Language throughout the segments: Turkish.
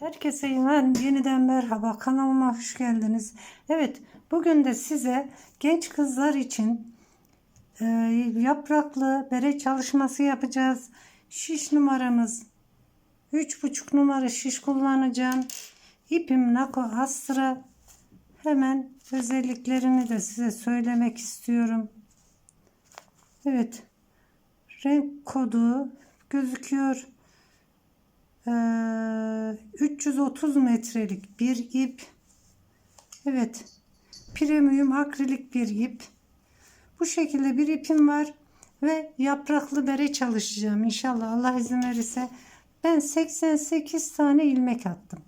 Herkese yeniden, merhaba kanalıma hoş geldiniz. Evet bugün de size genç kızlar için e, yapraklı bere çalışması yapacağız. Şiş numaramız 3,5 numara şiş kullanacağım. İpim Nako Astra. Hemen özelliklerini de size söylemek istiyorum. Evet renk kodu gözüküyor. Ee, 330 metrelik bir ip. Evet. Premium akrilik bir ip. Bu şekilde bir ipim var ve yapraklı bere çalışacağım inşallah Allah izin verirse. Ben 88 tane ilmek attım.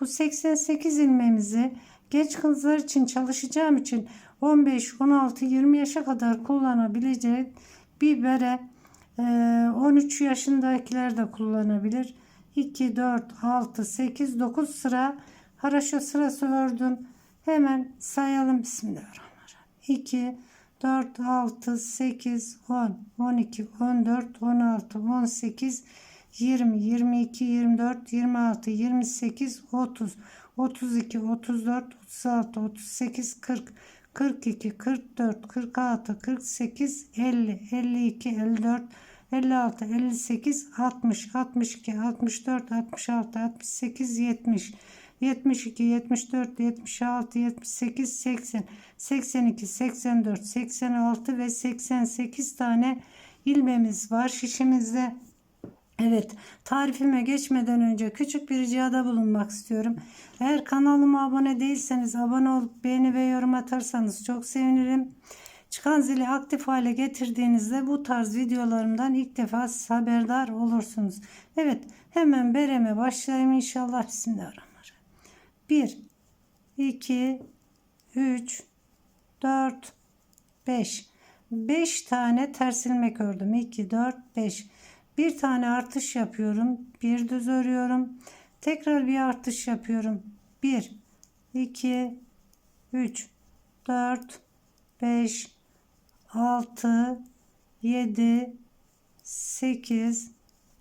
Bu 88 ilmeğimizi genç kızlar için çalışacağım için 15, 16, 20 yaşa kadar kullanabileceğim bir bere. Ee, 13 yaşındakiler de kullanabilir. 2, 4, 6, 8, 9 sıra haraşo sırası ördüm. Hemen sayalım. Bismillahirrahmanirrahim. 2, 4, 6, 8, 10, 12, 14, 16, 18, 20, 22, 24, 26, 28, 30, 32, 34, 36, 38, 40, 42, 44, 46, 48, 50, 52, 54, 56, 58, 60, 62, 64, 66, 68, 70, 72, 74, 76, 78, 80, 82, 84, 86 ve 88 tane ilmemiz var şişimizde. Evet, tarifime geçmeden önce küçük bir ricada bulunmak istiyorum. Eğer kanalıma abone değilseniz abone olup beğeni ve yorum atarsanız çok sevinirim. Çıkan zili aktif hale getirdiğinizde bu tarz videolarımdan ilk defa haberdar olursunuz. Evet, hemen bereme başlayayım inşallah. Bismillahirrahmanirrahim. 1 2 3 4 5 5 tane ters ilmek ördüm. 2 4 5 bir tane artış yapıyorum. Bir düz örüyorum. Tekrar bir artış yapıyorum. 1 2 3 4 5 6 7 8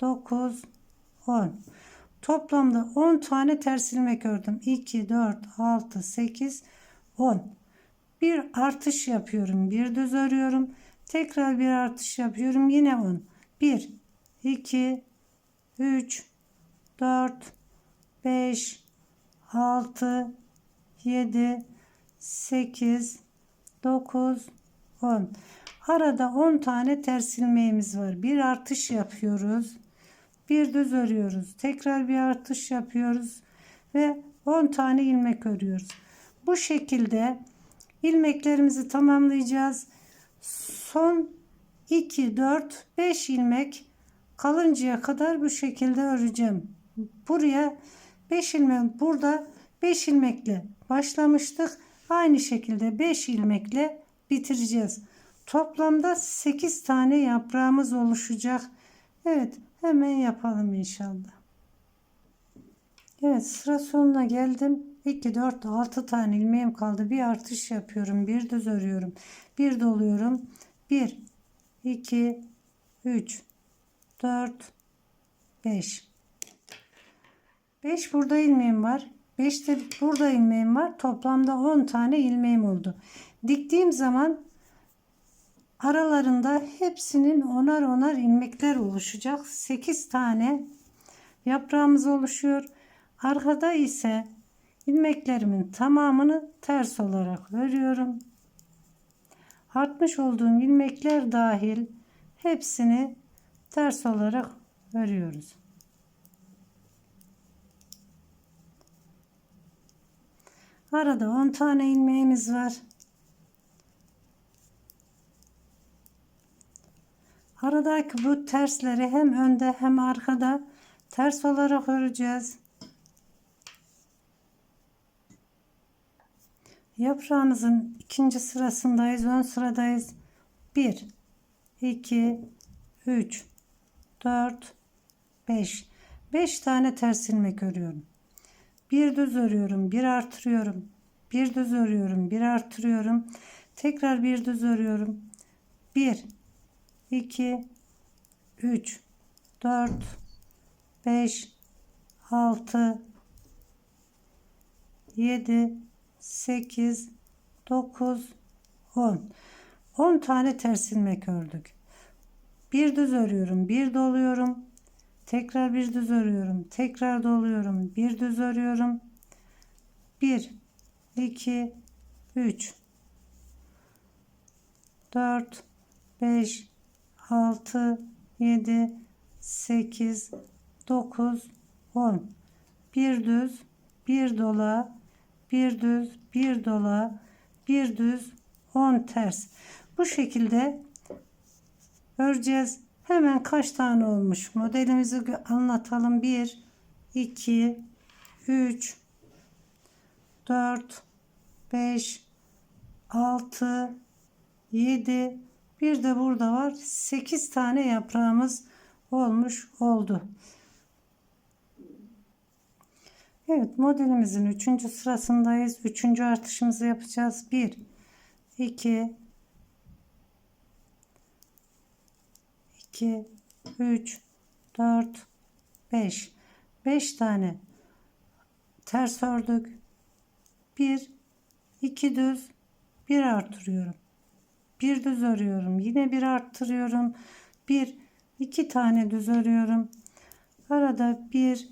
9 10 Toplamda 10 tane ters ilmek ördüm. 2 4 6 8 10 Bir artış yapıyorum. Bir düz örüyorum. Tekrar bir artış yapıyorum. Yine 10 1 2 3 4 5 6 7 8 9 10 arada 10 tane ters ilmeğimiz var. Bir artış yapıyoruz. Bir düz örüyoruz. Tekrar bir artış yapıyoruz ve 10 tane ilmek örüyoruz. Bu şekilde ilmeklerimizi tamamlayacağız. Son 2 4 5 ilmek kalıncaya kadar bu şekilde öreceğim. Buraya 5 ilmek burada 5 ilmekle başlamıştık. Aynı şekilde 5 ilmekle bitireceğiz. Toplamda 8 tane yaprağımız oluşacak. Evet hemen yapalım inşallah. Evet sıra sonuna geldim. 2, 4, 6 tane ilmeğim kaldı. Bir artış yapıyorum. Bir düz örüyorum. Bir doluyorum. 1, 2, 3, 4, 5. 5 burada ilmeğim var. 5 de burada ilmeğim var. Toplamda 10 tane ilmeğim oldu. Diktiğim zaman aralarında hepsinin onar onar ilmekler oluşacak. 8 tane yaprağımız oluşuyor. Arkada ise ilmeklerimin tamamını ters olarak örüyorum. Artmış olduğum ilmekler dahil hepsini ters olarak örüyoruz. Arada 10 tane ilmeğimiz var. Aradaki bu tersleri hem önde hem arkada ters olarak öreceğiz. Yaprağımızın ikinci sırasındayız. Ön sıradayız. 1 2 3 4 5 5 tane ters ilmek örüyorum. Bir düz örüyorum, bir artırıyorum. Bir düz örüyorum, bir artırıyorum. Tekrar bir düz örüyorum. 1 2 3 4 5 6 7, 8, 9, 10. 10 tane ters ilmek ördük. Bir düz örüyorum, bir doluyorum. Tekrar bir düz örüyorum, tekrar doluyorum, bir düz örüyorum. 1, 2, 3, 4, 5, 6, 7, 8, 9, 10. Bir düz, bir dola, bir düz, bir dola, bir düz, 10 ters. Bu şekilde öreceğiz. Hemen kaç tane olmuş modelimizi anlatalım. 1, 2, 3, 4, 5, 6, 7, bir de burada var. 8 tane yaprağımız olmuş oldu. Evet modelimizin 3. sırasındayız. 3. artışımızı yapacağız. 1 2 2 3 4 5 5 tane ters ördük. 1 2 düz 1 artırıyorum. Bir düz örüyorum. Yine bir arttırıyorum. Bir, iki tane düz örüyorum. Arada bir,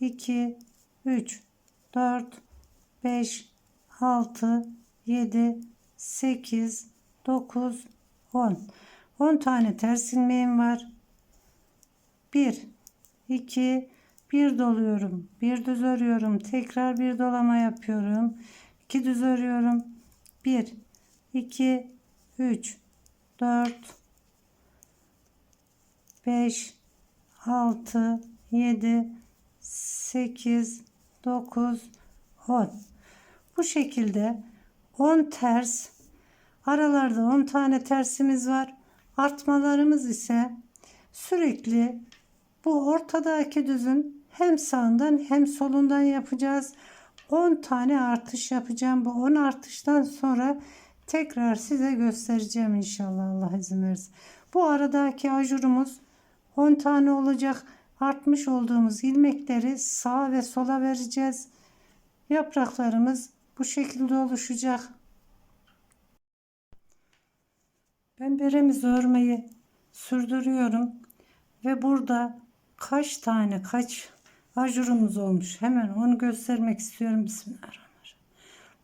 iki, üç, dört, beş, altı, yedi, sekiz, dokuz, on. On tane ters ilmeğim var. Bir, iki, bir doluyorum. Bir düz örüyorum. Tekrar bir dolama yapıyorum. İki düz örüyorum. Bir, iki, 3 4 5 6 7 8 9 10 bu şekilde 10 ters aralarda 10 tane tersimiz var. Artmalarımız ise sürekli bu ortadaki düzün hem sağından hem solundan yapacağız. 10 tane artış yapacağım. Bu 10 artıştan sonra tekrar size göstereceğim inşallah Allah izin verirse. Bu aradaki ajurumuz 10 tane olacak. Artmış olduğumuz ilmekleri sağa ve sola vereceğiz. Yapraklarımız bu şekilde oluşacak. Ben beremizi örmeyi sürdürüyorum ve burada kaç tane kaç ajurumuz olmuş hemen onu göstermek istiyorum. Bismillahirrahmanirrahim.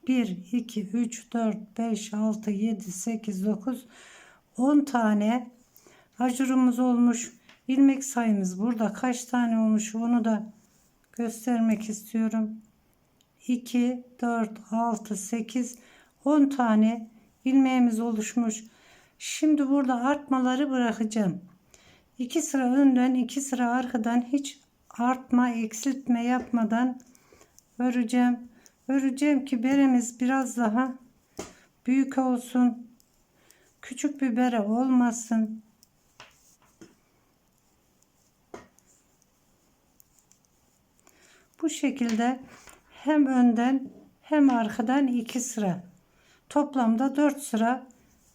1, 2, 3, 4, 5, 6, 7, 8, 9, 10 tane ajurumuz olmuş. İlmek sayımız burada kaç tane olmuş onu da göstermek istiyorum. 2, 4, 6, 8, 10 tane ilmeğimiz oluşmuş. Şimdi burada artmaları bırakacağım. 2 sıra önden 2 sıra arkadan hiç artma eksiltme yapmadan öreceğim. Öreceğim ki beremiz biraz daha büyük olsun. Küçük bir bere olmasın. Bu şekilde hem önden hem arkadan iki sıra. Toplamda dört sıra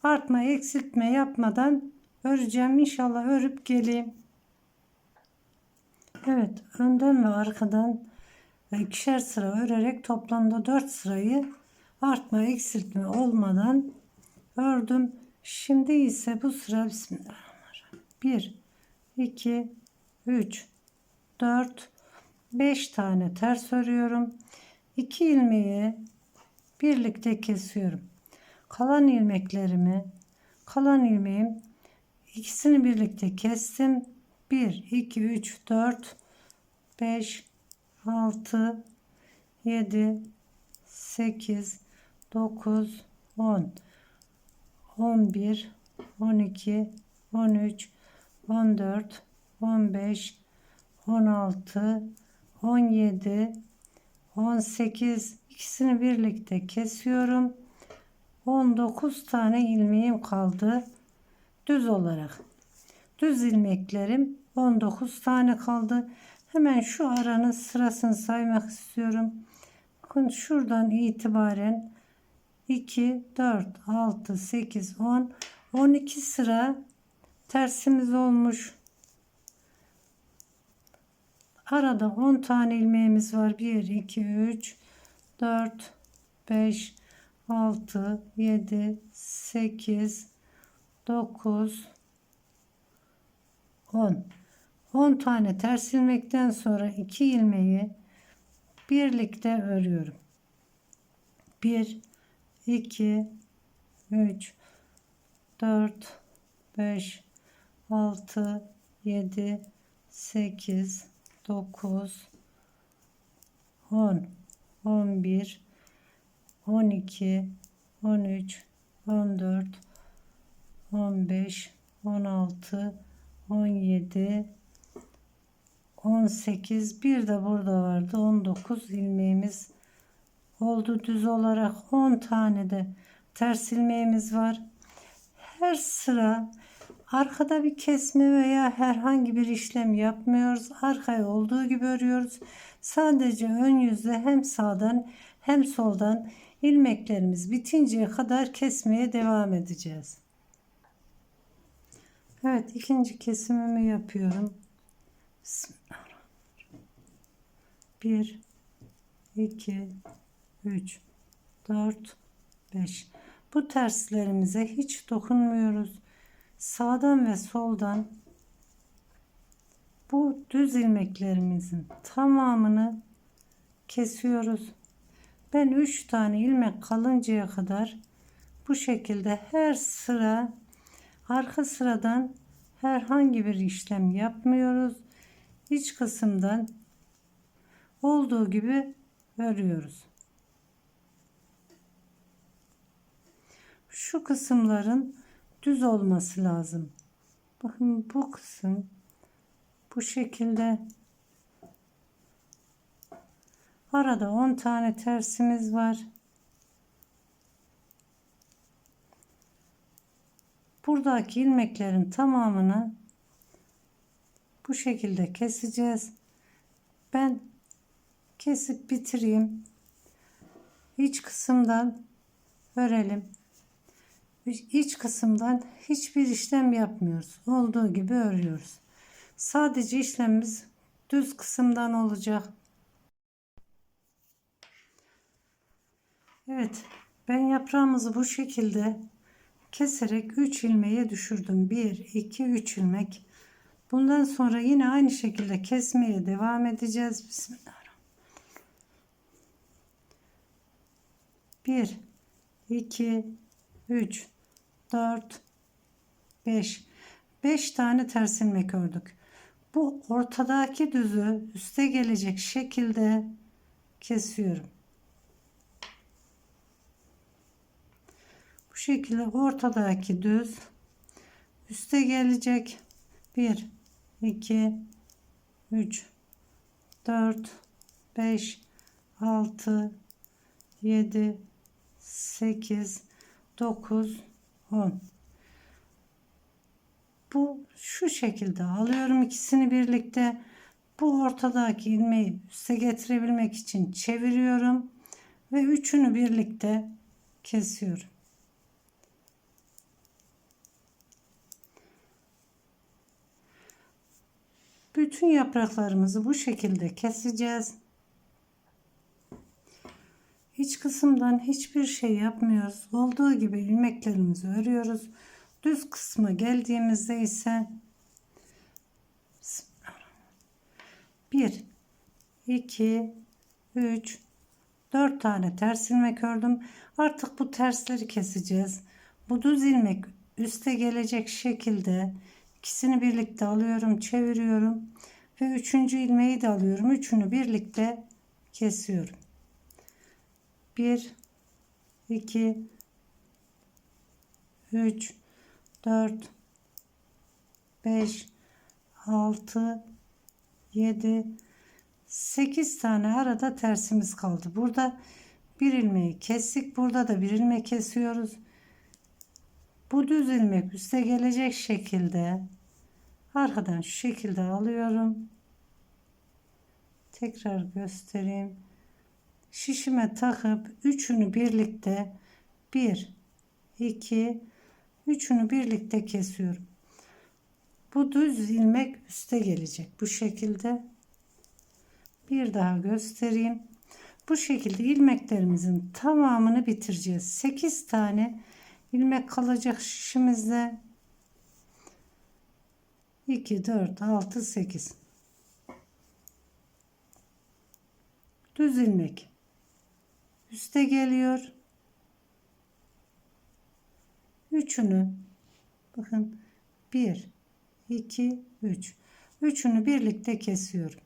artma eksiltme yapmadan öreceğim. İnşallah örüp geleyim. Evet önden ve arkadan ikişer sıra örerek toplamda 4 sırayı artma eksiltme olmadan ördüm. Şimdi ise bu sıra Bismillahirrahmanirrahim. 1 2 3 4 5 tane ters örüyorum. 2 ilmeği birlikte kesiyorum. Kalan ilmeklerimi kalan ilmeğim ikisini birlikte kestim. 1 2 3 4 5 6 7 8 9 10 11 12 13 14 15 16 17 18 ikisini birlikte kesiyorum. 19 tane ilmeğim kaldı. Düz olarak. Düz ilmeklerim 19 tane kaldı Hemen şu aranın sırasını saymak istiyorum. Bakın şuradan itibaren 2, 4, 6, 8, 10, 12 sıra tersimiz olmuş. Arada 10 tane ilmeğimiz var. 1, 2, 3, 4, 5, 6, 7, 8, 9, 10. 10 tane ters ilmekten sonra 2 ilmeği birlikte örüyorum. 1, 2, 3, 4, 5, 6, 7, 8, 9, 10, 11, 12, 13, 14, 15, 16, 17, 18, bir de burada vardı 19 ilmeğimiz oldu düz olarak 10 tane de ters ilmeğimiz var. Her sıra arkada bir kesme veya herhangi bir işlem yapmıyoruz. Arkaya olduğu gibi örüyoruz. Sadece ön yüzde hem sağdan hem soldan ilmeklerimiz bitinceye kadar kesmeye devam edeceğiz. Evet ikinci kesimimi yapıyorum. Bismillahirrahmanirrahim. 1 2 3 4 5 bu terslerimize hiç dokunmuyoruz. Sağdan ve soldan bu düz ilmeklerimizin tamamını kesiyoruz. Ben 3 tane ilmek kalıncaya kadar bu şekilde her sıra arka sıradan herhangi bir işlem yapmıyoruz. İç kısımdan olduğu gibi örüyoruz. Şu kısımların düz olması lazım. Bakın bu kısım bu şekilde arada 10 tane tersimiz var. Buradaki ilmeklerin tamamını bu şekilde keseceğiz. Ben kesip bitireyim. İç kısımdan örelim. İç kısımdan hiçbir işlem yapmıyoruz. Olduğu gibi örüyoruz. Sadece işlemimiz düz kısımdan olacak. Evet, ben yaprağımızı bu şekilde keserek 3 ilmeğe düşürdüm. 1 2 3 ilmek. Bundan sonra yine aynı şekilde kesmeye devam edeceğiz. Bismillahirrahmanirrahim. 1 2 3 4 5 5 tane ters ilmek ördük. Bu ortadaki düzü üste gelecek şekilde kesiyorum. Bu şekilde ortadaki düz üste gelecek. 1 2 3 4 5 6 7 8 9 10 bu şu şekilde alıyorum ikisini birlikte. Bu ortadaki ilmeği üste getirebilmek için çeviriyorum ve üçünü birlikte kesiyorum bütün yapraklarımızı bu şekilde keseceğiz İç kısımdan hiçbir şey yapmıyoruz. Olduğu gibi ilmeklerimizi örüyoruz. Düz kısma geldiğimizde ise 1 2 3 4 tane ters ilmek ördüm. Artık bu tersleri keseceğiz. Bu düz ilmek üste gelecek şekilde ikisini birlikte alıyorum, çeviriyorum ve üçüncü ilmeği de alıyorum. Üçünü birlikte kesiyorum. 1 2 3 4 5 6 7 8 tane arada tersimiz kaldı. Burada bir ilmeği kestik. Burada da bir ilmek kesiyoruz. Bu düz ilmek üste gelecek şekilde arkadan şu şekilde alıyorum. Tekrar göstereyim şişime takıp üçünü birlikte bir iki üçünü birlikte kesiyorum. Bu düz ilmek üste gelecek bu şekilde. Bir daha göstereyim. Bu şekilde ilmeklerimizin tamamını bitireceğiz. 8 tane ilmek kalacak şişimizde. 2, 4, 6, 8. Düz ilmek. Üste geliyor. Üçünü bakın 1, 2, 3. Üçünü birlikte kesiyorum.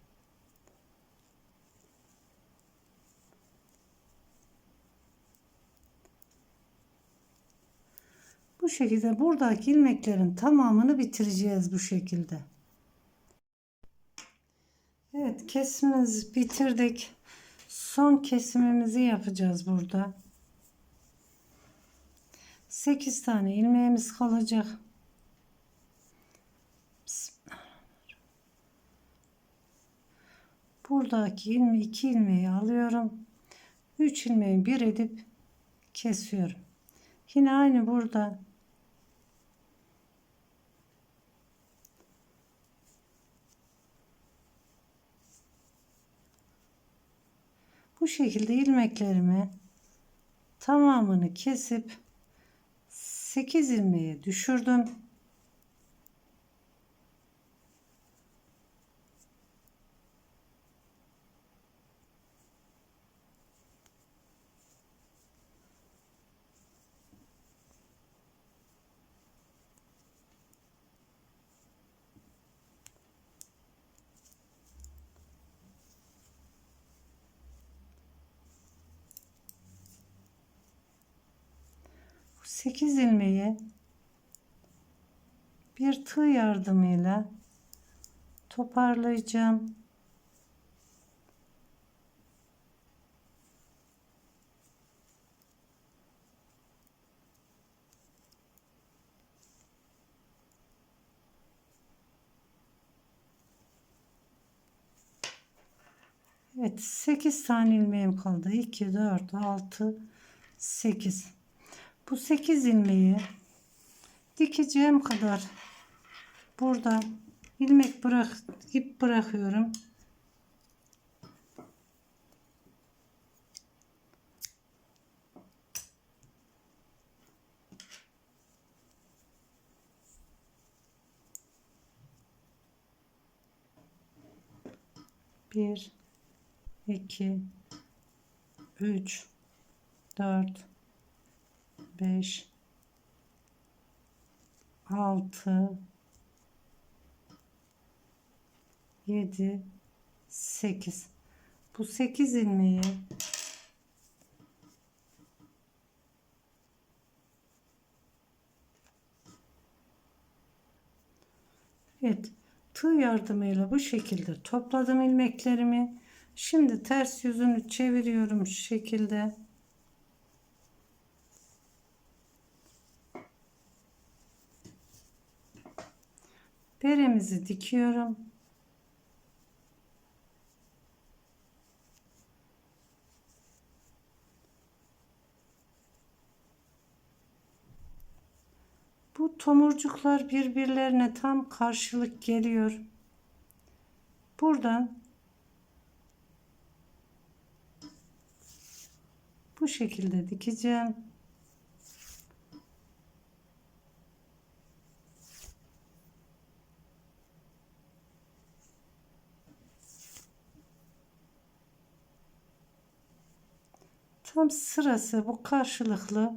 Bu şekilde buradaki ilmeklerin tamamını bitireceğiz bu şekilde. Evet kesimimizi bitirdik. Son kesimimizi yapacağız burada. 8 tane ilmeğimiz kalacak. Buradaki ilmi iki ilmeği alıyorum. 3 ilmeği bir edip kesiyorum. Yine aynı burada Bu şekilde ilmeklerimi tamamını kesip 8 ilmeğe düşürdüm. 8 ilmeği bir tığ yardımıyla toparlayacağım. Evet 8 tane ilmeğim kaldı. 2, 4, 6, 8. Bu 8 ilmeği dikeceğim kadar burada ilmek bırak ip bırakıyorum. Bir, iki, üç, dört, 5 6 7 8 bu 8 ilmeği Evet tığ yardımıyla bu şekilde topladım ilmeklerimi. Şimdi ters yüzünü çeviriyorum şu şekilde beremizi dikiyorum. Bu tomurcuklar birbirlerine tam karşılık geliyor. Buradan bu şekilde dikeceğim. Tam sırası bu karşılıklı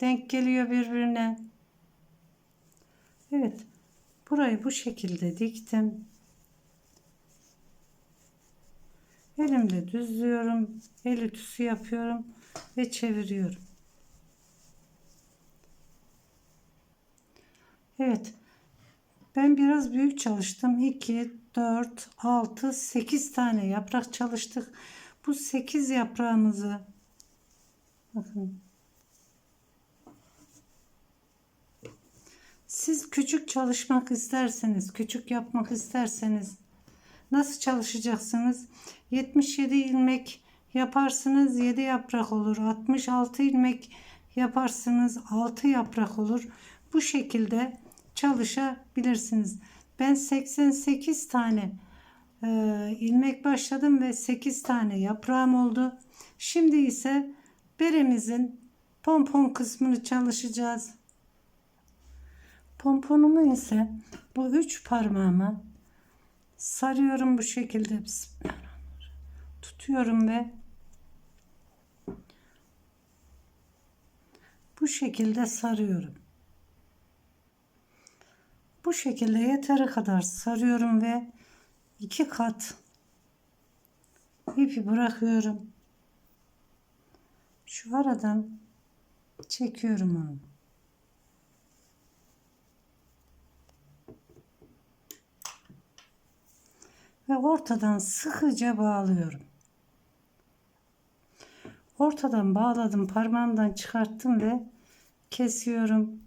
denk geliyor birbirine. Evet. Burayı bu şekilde diktim. Elimle düzlüyorum. El ütüsü yapıyorum ve çeviriyorum. Evet. Ben biraz büyük çalıştım. 2, 4, 6, 8 tane yaprak çalıştık. Bu 8 yaprağımızı Siz küçük çalışmak isterseniz, küçük yapmak isterseniz nasıl çalışacaksınız? 77 ilmek yaparsınız 7 yaprak olur. 66 ilmek yaparsınız 6 yaprak olur. Bu şekilde çalışabilirsiniz. Ben 88 tane e, ilmek başladım ve 8 tane yaprağım oldu. Şimdi ise beremizin pompon kısmını çalışacağız. Pomponumu ise bu üç parmağıma sarıyorum bu şekilde. Tutuyorum ve bu şekilde sarıyorum. Bu şekilde yeteri kadar sarıyorum ve iki kat ipi bırakıyorum. Şu aradan çekiyorum onu. Ve ortadan sıkıca bağlıyorum. Ortadan bağladım, parmağımdan çıkarttım ve kesiyorum.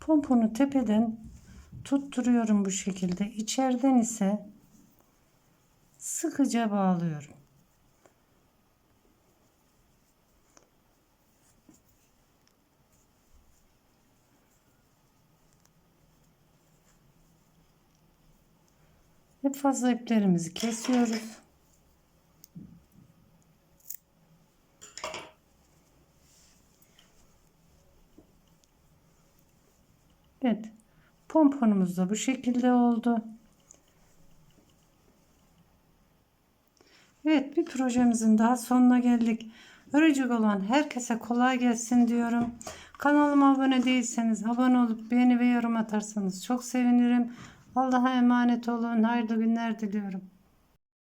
Pomponu tepeden tutturuyorum bu şekilde. İçeriden ise sıkıca bağlıyorum. Hep fazla iplerimizi kesiyoruz. Evet. Pomponumuz da bu şekilde oldu. Evet bir projemizin daha sonuna geldik. Örecek olan herkese kolay gelsin diyorum. Kanalıma abone değilseniz abone olup beğeni ve yorum atarsanız çok sevinirim. Allah'a emanet olun. Hayırlı günler diliyorum.